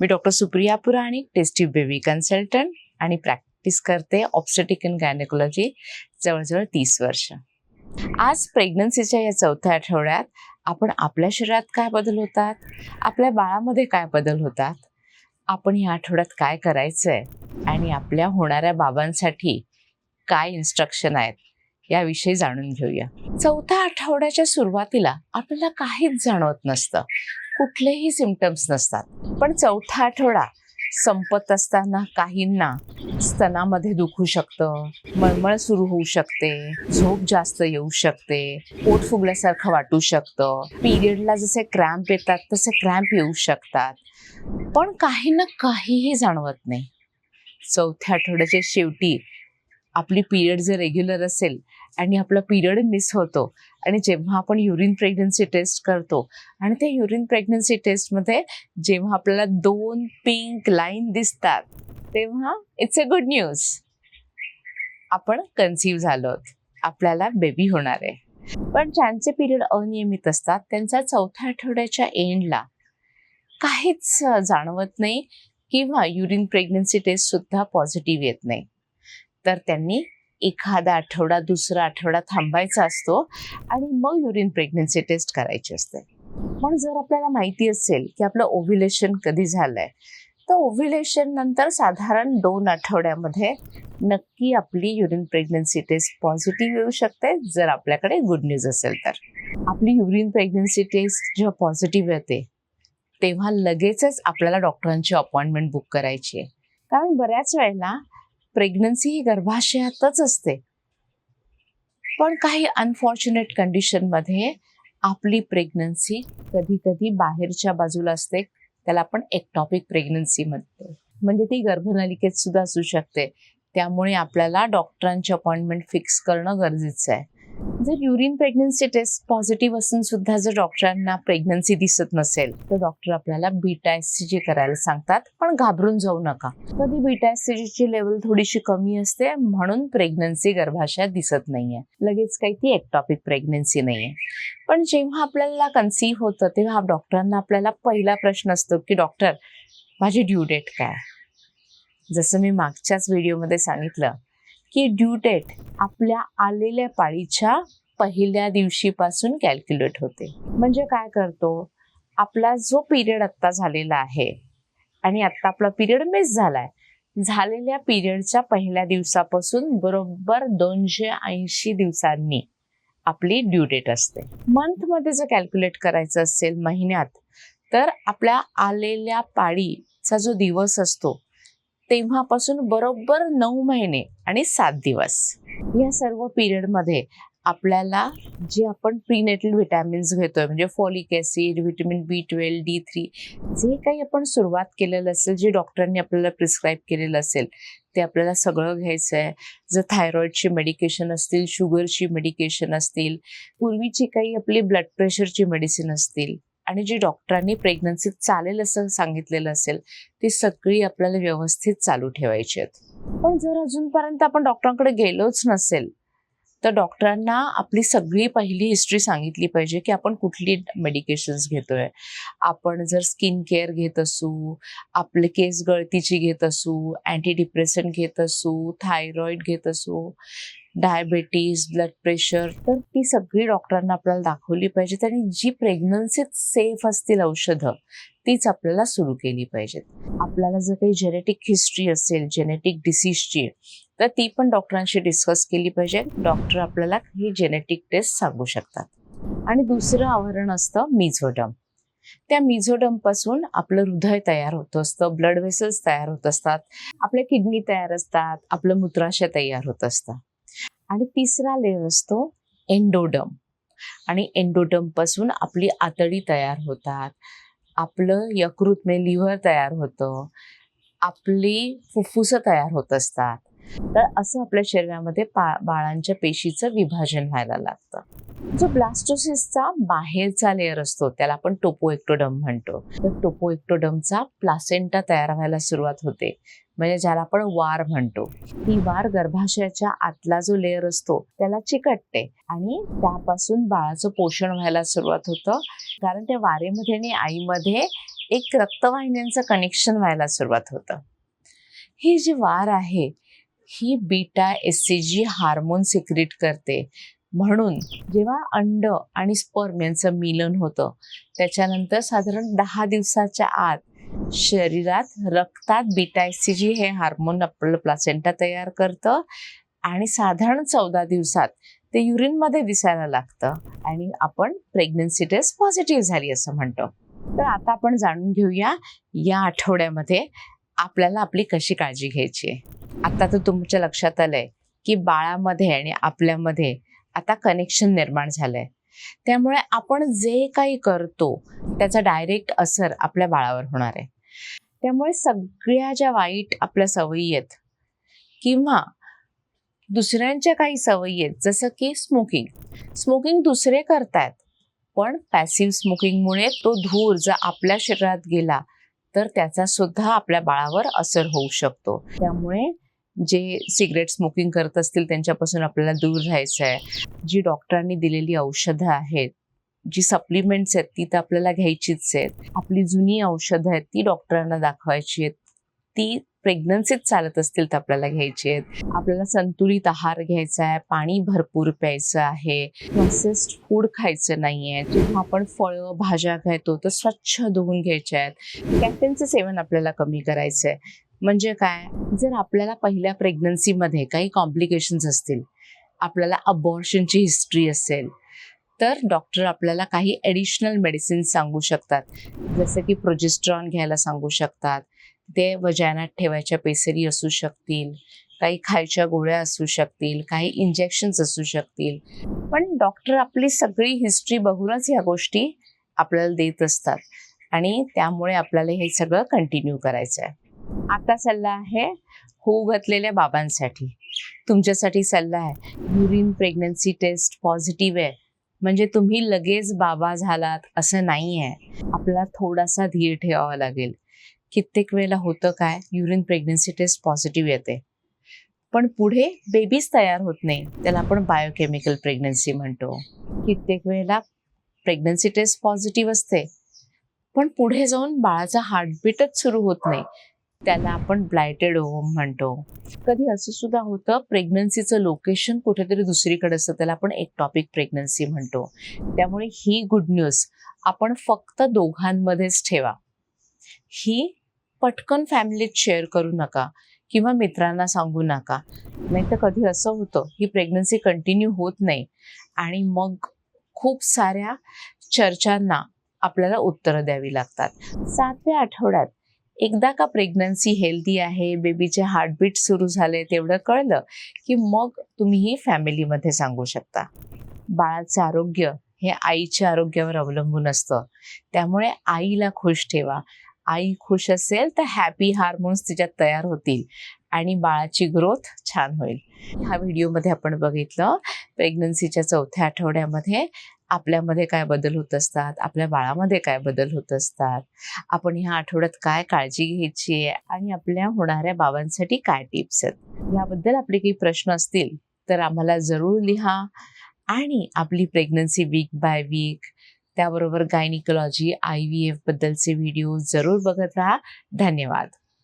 मी doctor Supriya Puranik test tube baby consultant आणि practice करते obstetric and gynaecology जवळजवळ तीस वर्ष. आज प्रेग्नन्सीच्या या चौथ्या आठवड्यात आपण आपल्या शरीरात काय बदल होतात? आपल्या बाळामध्ये काय बदल होतात? आपण या आठवड्यात काय करायचं आहे आणि आपल्या होणाऱ्या बाबांसाठी काय इन्स्ट्रक्शन आहेत? याविषयी जाणून घेऊया. चौथ्या आठवड्याच्या सुरुवातीला आपल्याला काहीच जाणवत नसतं. कुठलेही सिमटम्स नसतात. पण चौथा आठवडा संपत असताना काहींना स्तनामध्ये दुखू शकतं मळमळ सुरू होऊ शकते झोप जास्त येऊ शकते पोट फुगल्यासारखं वाटू शकतं. पिरियडला जसे क्रॅम्प येतात तसे क्रॅम्प येऊ शकतात. पण काहींना काहीही जाणवत नाही. चौथ्या आठवड्याच्या शेवटी आपली पिरियड जर रेग्युलर असेल आणि आपला पिरियड मिस होतो आणि जेव्हा आपण युरिन प्रेग्नन्सी टेस्ट करतो आणि त्या युरिन प्रेग्नन्सी टेस्टमध्ये जेव्हा आपल्याला दोन पिंक लाईन दिसतात तेव्हा इट्स अ गुड न्यूज आपण कन्सिव्ह झालो आपल्याला बेबी होणार आहे. पण ज्यांचे पिरियड अनियमित असतात त्यांचा चौथ्या आठवड्याच्या एंडला काहीच जाणवत नाही किंवा युरिन प्रेग्नन्सी टेस्ट सुद्धा पॉझिटिव्ह येत नाही. तर त्यांनी एखादा आठवडा दुसरा आठवडा थांबायचा असतो आणि मग युरिन प्रेग्नन्सी टेस्ट करायची असते. पण जर आपल्याला माहिती असेल की आपलं ओव्ह्युलेशन कधी झालंय तर ओव्ह्युलेशन नंतर साधारण दोन आठवड्यामध्ये नक्की आपली युरिन प्रेग्नन्सी टेस्ट पॉझिटिव्ह येऊ शकते जर आपल्याकडे गुड न्यूज असेल तर. आपली युरिन प्रेग्नन्सी टेस्ट जेव्हा पॉझिटिव्ह येते तेव्हा लगेचच आपल्याला डॉक्टरांची अपॉइंटमेंट बुक करायची आहे. कारण बऱ्याच वेळेला प्रेग्नन्सी ही गर्भाशयातच असते. पण काही अनफॉर्च्युनेट कंडिशनमध्ये आपली प्रेग्नन्सी कधी कधी बाहेरच्या बाजूला असते. त्याला आपण एक्टॉपिक प्रेग्नन्सी म्हणतो. म्हणजे ती गर्भनलिकेत सुद्धा असू शकते. त्यामुळे आपल्याला डॉक्टरांची अपॉइंटमेंट फिक्स करणं गरजेचं आहे. जर युरिन प्रेग्नन्सी टेस्ट पॉझिटिव्ह असून सुद्धा जर डॉक्टरांना प्रेग्नन्सी दिसत नसेल तर डॉक्टर आपल्याला बीटा जी करायला सांगतात पण घाबरून जाऊ नका. कधी बीटा ची लेवल थोडीशी कमी असते म्हणून प्रेग्नन्सी गर्भाशयात दिसत नाहीये. लगेच काही ती एक्टॉपिक प्रेग्नन्सी नाहीये. पण जेव्हा आपल्याला कन्सीव्ह होतं तेव्हा डॉक्टरांना आपल्याला पहिला प्रश्न असतो की डॉक्टर माझी ड्यू डेट काय? जसं मी मागच्याच व्हिडिओमध्ये सांगितलं की ड्यू डेट आपल्या आलेल्या पाळीच्या पहिल्या दिवशीपासून कॅल्क्युलेट होते. म्हणजे काय करतो? आपला जो पिरियड आत्ता झालेला आहे आणि आत्ता आपला पिरियड मिस झालाय झालेल्या पिरियडच्या पहिल्या दिवसापासून बरोबर दोनशे ऐंशी दिवसांनी आपली ड्यू डेट असते. मंथमध्ये जर कॅल्क्युलेट करायचं असेल महिन्यात तर आपल्या आलेल्या पाळीचा जो दिवस असतो तेव्हापासून बरोबर नऊ महिने आणि सात दिवस. या सर्व पिरियडमध्ये आपल्याला जे आपण प्रीनेटल व्हिटॅमिन्स घेतोय म्हणजे folic acid vitamin B twelve D three जे काही आपण सुरुवात केलेलं असेल जे डॉक्टरांनी आपल्याला प्रिस्क्राईब केलेलं असेल ते आपल्याला सगळं घ्यायचं आहे जर थायरॉईडची मेडिकेशन असतील शुगरची मेडिकेशन असतील पूर्वीची काही आपली ब्लड प्रेशरची मेडिसिन असतील आणि जी डॉक्टरांनी प्रेग्नन्सीत चालेल असं सांगितलेलं असेल ती सगळी आपल्याला व्यवस्थित चालू ठेवायची आहेत. पण जर अजूनपर्यंत आपण डॉक्टरांकडे गेलोच नसेल तर डॉक्टरांना आपली सगळी पहिली हिस्ट्री सांगितली पाहिजे की आपण कुठली मेडिकेशन्स घेतोय. आपण जर स्किन केअर घेत असू आपले केस गळतीची घेत असू अँटी डिप्रेशन घेत असू थायरॉइड घेत असू डायबेटीज ब्लड प्रेशर तर ती सगळी डॉक्टरांना आपल्याला दाखवली पाहिजेत आणि जी प्रेग्नन्सीत सेफ असतील औषधं तीच आपल्याला सुरू केली पाहिजेत. आपल्याला जर काही जेनेटिक हिस्ट्री असेल जेनेटिक डिसीजची तर ती पण डॉक्टरांशी डिस्कस केली पाहिजे. डॉक्टर आपल्याला ही जेनेटिक टेस्ट सांगू शकतात. आणि दुसरं आवरण असतं मिझोडम त्या मिझोडमपासून आपलं हृदय तयार होत असतं ब्लड वेसल्स तयार होत असतात आपल्या किडनी तयार असतात आपलं मूत्राशय तयार होत असतं. आणि तिसरा लेअर असतो एंडोडम आणि एंडोडमपासून आपली आतडी तयार होतात. आपलं यकृत म्हणजे लिव्हर तयार होतं. आपली फुफ्फुसं तयार होत असतात. तर असं आपल्या शरीरामध्ये पा बाळांच्या पेशीचं विभाजन व्हायला लागतं. जो ब्लास्टोसिसचा बाहेरचा लेअर असतो त्याला आपण टोपोएक्टोडम म्हणतो. तर टोपोएक्टोडमचा प्लासेंटा तयार व्हायला सुरुवात होते. म्हणजे ज्याला आपण वार म्हणतो. ही वार गर्भाशयाच्या आतला जो लेअर असतो त्याला चिकटते. आणि त्यापासून बाळाचं पोषण व्हायला सुरुवात होतं. कारण त्या वारेमध्ये आणि आईमध्ये एक रक्तवाहिन्यांचं कनेक्शन व्हायला सुरुवात होतं. ही जी वार आहे ही beta S C G hormone secrete करते. म्हणून जेव्हा अंड आणि स्पर्म यांचं मिलन होतं त्याच्यानंतर साधारण दहा दिवसाच्या आत शरीरात रक्तात बीटायसी जी हे हार्मोन आपलं प्लासेंटा तयार करतं आणि साधारण चौदा दिवसात ते युरिनमध्ये दिसायला लागतं आणि आपण प्रेग्नन्सी टेस्ट पॉझिटिव्ह झाली असं म्हणतो. तर आता आपण जाणून घेऊया या आठवड्यामध्ये आपल्याला आपली कशी काळजी घ्यायची आहे. आता तर तुमच्या लक्षात आलंय की बाळामध्ये आणि आपल्यामध्ये आता कनेक्शन निर्माण झालंय. त्यामुळे आपण जे काही करतो त्याचा डायरेक्ट असर आपल्या बाळावर होणार आहे. त्यामुळे सगळ्या ज्या वाईट आपल्या सवयी आहेत किंवा दुसऱ्यांच्या काही सवयी आहेत जसं की स्मोकिंग स्मोकिंग दुसरे करतायत पण पॅसिव्ह स्मोकिंगमुळे तो धूर जर आपल्या शरीरात गेला तर त्याचा सुद्धा आपल्या बाळावर असर होऊ शकतो. त्यामुळे जे सिगरेट स्मोकिंग करत असतील त्यांच्यापासून आपल्याला दूर राहायचं आहे. जी डॉक्टरांनी दिलेली औषधं आहेत जी सप्लिमेंट्स आहेत ती तर आपल्याला घ्यायचीच आहेत. आपली जुनी औषधं आहेत ती डॉक्टरांना दाखवायची आहेत. ती प्रेग्नन्सीत चालत असतील तर आपल्याला घ्यायची आहेत. आपल्याला संतुलित आहार घ्यायचा आहे पाणी भरपूर प्यायचं आहे प्रोसेस्ड फूड खायचं नाहीये जेव्हा आपण फळं भाज्या घेतो तर स्वच्छ धुवून घ्यायच्या आहेत. कॅफेनचं सेवन आपल्याला कमी करायचं आहे. म्हणजे काय? जर आपल्याला पहिल्या प्रेग्नन्सीमध्ये काही कॉम्प्लिकेशन्स असतील आपल्याला अबॉर्शनची हिस्ट्री असेल तर डॉक्टर आपल्याला काही ॲडिशनल मेडिसिन सांगू शकतात. जसं की प्रोजेस्ट्रॉन घ्यायला सांगू शकतात. ते वजानात ठेवायच्या पेसरी असू शकतील काही खायच्या गोळ्या असू शकतील काही इंजेक्शन्स असू शकतील. पण डॉक्टर आपली सगळी हिस्ट्री बघूनच ह्या गोष्टी आपल्याला देत असतात. आणि त्यामुळे आपल्याला हे सगळं कंटिन्यू करायचं आहे आता सल्ला आहे होऊ घातलेल्या बाबांसाठी. तुमच्यासाठी सल्ला आहे. युरिन प्रेग्नन्सी टेस्ट पॉझिटिव्ह आहे. म्हणजे तुम्ही लगेच बाबा झालात असं नाही आहे. आपला थोडासा धीर ठेवावा लागेल. कित्येक वेळेला होतं काय? युरिन प्रेग्नन्सी टेस्ट पॉझिटिव्ह येते. पण पुढे बेबीज तयार होत नाही. त्याला आपण बायोकेमिकल प्रेग्नन्सी म्हणतो. कित्येक वेळेला प्रेग्नन्सी टेस्ट पॉझिटिव्ह असते. पण पुढे जाऊन बाळाचा हार्टबीटच सुरू होत नाही. त्याला आपण ब्लायटेड ओव्हम म्हणतो. कधी असं सुद्धा होतं प्रेग्नन्सीचं लोकेशन कुठेतरी दुसरीकडे असतं त्याला आपण टॉपिक प्रेग्नन्सी म्हणतो. त्यामुळे ही गुड न्यूज आपण फक्त दोघांमध्येच ठेवा. ही पटकन फॅमिलीत शेअर करू नका किंवा मित्रांना सांगू नका. नाही तर कधी असं होतं ही प्रेग्नन्सी कंटिन्यू होत नाही. आणि मग खूप साऱ्या चर्चांना आपल्याला उत्तरं द्यावी लागतात. सातव्या आठवड्यात एकदा का प्रेग्नन्सी हेल्दी आहे बेबीचे हार्टबीट सुरू झाले तेवढं कळलं की मग तुम्ही ही फॅमिलीमध्ये सांगू शकता. बाळाचं आरोग्य हे आईच्या आरोग्यावर अवलंबून असतं. त्यामुळे आईला खुश ठेवा. आई खुश असेल तर हॅपी हार्मोन्स तिच्यात तयार होतील आणि बाळाची ग्रोथ छान होईल. ह्या व्हिडिओमध्ये आपण बघितलं प्रेग्नन्सीच्या चौथ्या आठवड्यामध्ये आपल्यामध्ये काय बदल होत असतात? आपल्या बाळामध्ये काय बदल होत असतात? आपण ह्या आठवड्यात काय काळजी घ्यायची आहे? आणि आपल्या होणाऱ्या बाबांसाठी काय टिप्स आहेत? याबद्दल आपले काही प्रश्न असतील तर आम्हाला जरूर लिहा. आणि आपली प्रेग्नन्सी वीक बाय वीक त्याबरोबर गायनिकॉलॉजी आय व्ही एफ बद्दलचे व्हिडिओ जरूर बघत राहा. धन्यवाद.